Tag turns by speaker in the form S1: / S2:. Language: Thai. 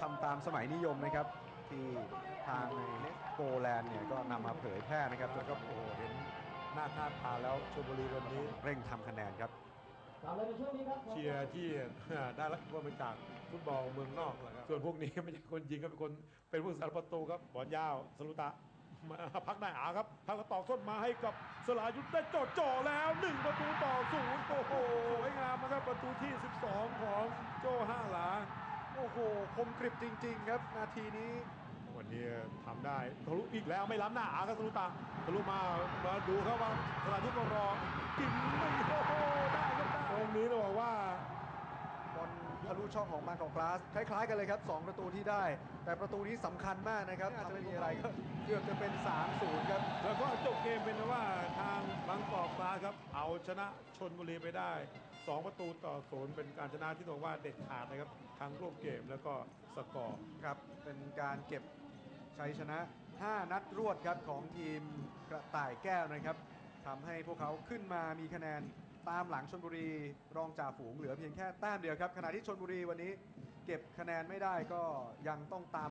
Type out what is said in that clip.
S1: ทำตามสมัยนิยมนะครับ ที่ทางในโปแลนด์เนี่ยก็นำมาเผยแพร่นะครับจนก็
S2: โอ้โหเห็นหน้าค่าทานแล้วชลบุรีวันนี้
S1: เร่งทำคะแนนครับ
S3: ต่อเลยในช่วงนี้ครับ
S2: เชียร์ที่ได้รับคนมาจากฟุตบอลเมืองนอกแหละครับส่วนพวกนี้ไม่ใช่คนยิงก็เป็นคนเป็นผู้สาประตูครับบอลยาวสลุตะมาพักได้อาครับพักก็ตอกส้นมาให้กับสลายุทธได้จดจ่อแล้วหนึ่งประตูต่อศูนย์โอ้โหสวยงามนะครับประตูที่ 12 ของโจ้ห้าหลา
S1: โอ้โห คมกริบจริง ๆ ครับ นาทีนี้
S2: วันนี้ทำได้ทะลุอีกแล้วไม่ล้ำหน้าอาครับสลุตะทะลุมามาดูครับว่าสลายุทธก็รอกินไม่โอ้โหได้ครับได้ตรงนี้ต้องบอกว่า
S1: บอลทะลุช่องของบางกอกกลาสคล้าย ๆ กันเลยครับ 2 ประตูที่ได้ แต่ประตูนี้สำคัญมากนะครับถ้าไม่มีอะไรก็เกือบจะเป็น 3-0 ครับ
S2: แล้วก็จบเกมเป็นว่าทางบาง ครับ เอาชนะชนบุรีไปได้ 2 ประตูต่อศูนย์เป็นการชนะที่ต้องว่าเด็ดขาดนะครับทั้งรูปเกมแล้วก็สกอร์
S1: ครับเป็นการเก็บชัยชนะ 5 นัดรวดครับของทีมกระต่ายแก้วนะครับทำให้พวกเขาขึ้นมามีคะแนนตามหลังชนบุรี รองจ่าฝูงเหลือเพียงแค่แต้มเดียวครับขณะที่ชนบุรีวันนี้เก็บคะแนนไม่ได้ก็ยังต้องตาม